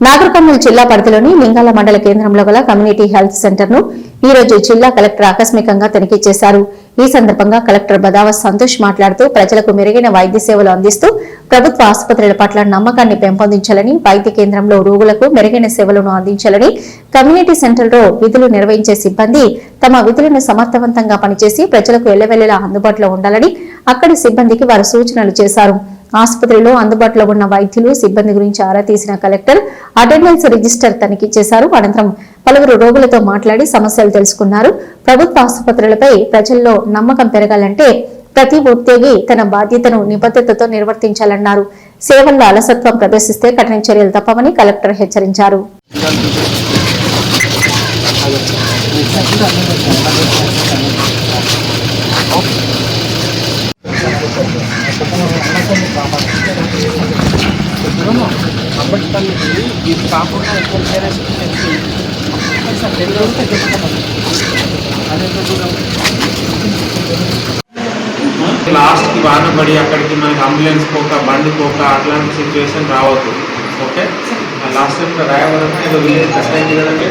నాగర్కర్నూలు జిల్లా పరిధిలోని లింగాల మండల కేంద్రంలో గల కమ్యూనిటీ హెల్త్ సెంటర్ను ఈ రోజు జిల్లా కలెక్టర్ ఆకస్మికంగా తనిఖీ చేశారు. ఈ సందర్భంగా కలెక్టర్ బదావ సంతోష్ మాట్లాడుతూ ప్రజలకు మెరుగైన వైద్య సేవలు అందిస్తూ ప్రభుత్వ ఆసుపత్రుల పట్ల నమ్మకాన్ని పెంపొందించాలని వైద్య కేంద్రంలో రోగులకు మెరుగైన సేవలను అందించాలని కమ్యూనిటీ సెంటర్లో విధులు నిర్వహించే సిబ్బంది తమ విధులను సమర్థవంతంగా పనిచేసి ప్రజలకు ఎల్లవెల్లలా అందుబాటులో ఉండాలని అక్కడి సిబ్బందికి వారు సూచనలు చేశారు. ఆసుపత్రిలో అందుబాటులో ఉన్న వైద్యులు సిబ్బంది గురించి ఆరా తీసిన కలెక్టర్ అటెండెన్స్ రిజిస్టర్ తనిఖీ చేశారు. అనంతరం పలువురు రోగులతో మాట్లాడి సమస్యలు తెలుసుకున్నారు. ప్రభుత్వ ఆసుపత్రులపై ప్రజల్లో నమ్మకం పెరగాలంటే ప్రతి ఉద్యోగి తన బాధ్యతను నిబద్ధతతో నిర్వర్తించాలన్నారు. సేవల్లో అలసత్వం ప్రదర్శిస్తే కఠిన చర్యలు తప్పవని కలెక్టర్ హెచ్చరించారు. ఇది కాకుండా ఎక్కువ వేరే సార్ రెండు రోజులు తగ్గిపోతాం అదే లాస్ట్కి వాన పడి అక్కడికి మనకి అంబులెన్స్ పోక బండి పోక అట్లాంటి సిచ్యువేషన్ రావద్దు. ఓకే లాస్ట్ టైం రాయవరం ఏదో విలేజ్ కష్టం అయింది కదండి.